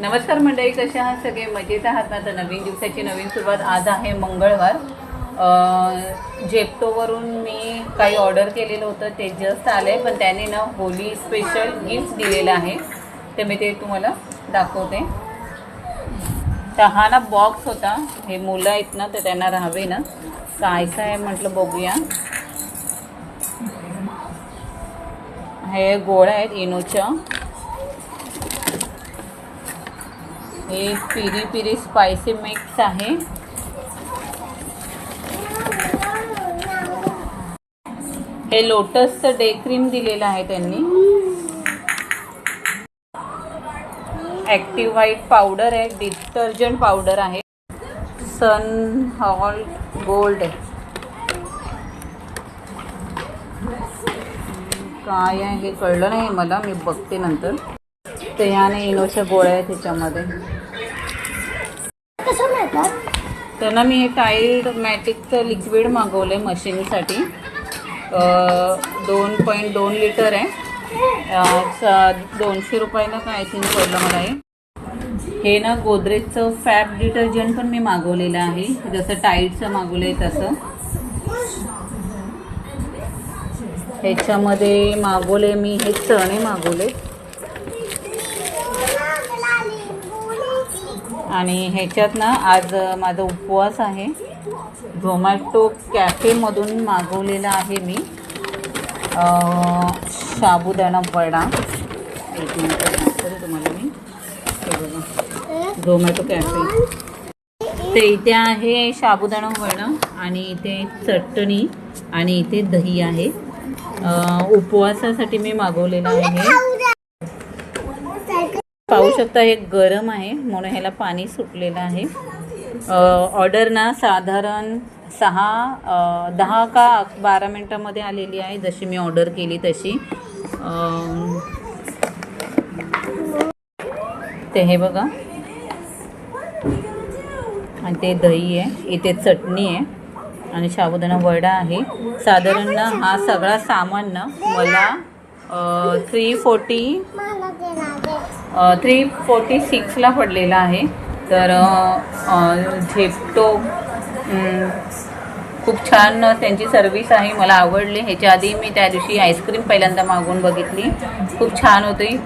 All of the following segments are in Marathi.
नमस्कार मंडळी कशा आहात सगळे? मजेत आहात ना? तर नवीन दिवसाची नवीन सुरुवात आज आहे मंगळवार. जेप्टोवरून मी काही ऑर्डर केलेलं होतं ते जस्ट आहे पण त्याने ना होली स्पेशल गिफ्ट दिलेलं आहे. ते मी ते तुम्हाला दाखवते. तर हा ना बॉक्स होता. हे मुलं आहेत ना तर त्यांना राहावे ना. काय काय म्हटलं बघूया. हे गोळ्या आहेत इनोच्या. हे पिरी पिरी स्पायसी मिक्स आहे. हे लोटसचं डे क्रीम दिलेलं आहे त्यांनी. ॲक्टिव्ह व्हाईट पावडर आहे डिटर्जंट पावडर आहे. सन हॉल गोल्ड काय आहे हे कळलं नाही मला मी बघते नंतर. तर ह्याने इनोच्या गोळ्या आहेत त्याच्यामध्ये कसं मिळतात त्यांना मी हे टाईड मॅटिकचं लिक्विड मागवलं आहे मशीनसाठी दोन पॉईंट दोन लिटर आहे. दोनशे रुपयाला काय थिंक पडलं मला हे. हे ना गोदरेजचं फॅब डिटर्जंट पण मी मागवलेलं आहे. जसं टाईडचं मागवलं आहे तसं. ह्याच्यामध्ये मागवले मी हे चणे मागवले आणि ह्याच्यात ना आज माझा उपवास आहे. झोमॅटो कॅफेमधून मागवलेला आहे मी. साबुदाणा वडा. एक मिनिट तुम्हाला मी. झोमॅटो कॅफे तर इथे आहे साबुदाणा वडा आणि इथे चटणी आणि इथे दही आहे. उपवासासाठी मी मागवलेलं आहे. पाहू शकता हे गरम आहे. म्हणून ह्याला पाणी सुटलेलं आहे. ऑर्डर ना साधारण सहा दहा का बारा मिनटामध्ये आलेली आहे. जशी मी ऑर्डर केली तशी. ते हे बघा. आणि ते दही आहे. इथे चटणी आहे. आणि साबुदाणा वडा आहे. साधारण ना हा सगळा सामान ना मला थ्री फोर्टी थ्री फोर्टी सिक्सला पडलेला आहे. तर झेप्टो खूप छान त्यांची सर्विस आहे मला आवडली. ह्याच्या आधी मी त्या दिवशी आईस्क्रीम पहिल्यांदा मागून बघितली. खूप छान होती.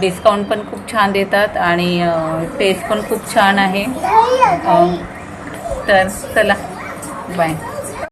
डिस्काउंट पण खूप छान देतात आणि टेस्ट पण खूप छान आहे. तर चला. बाय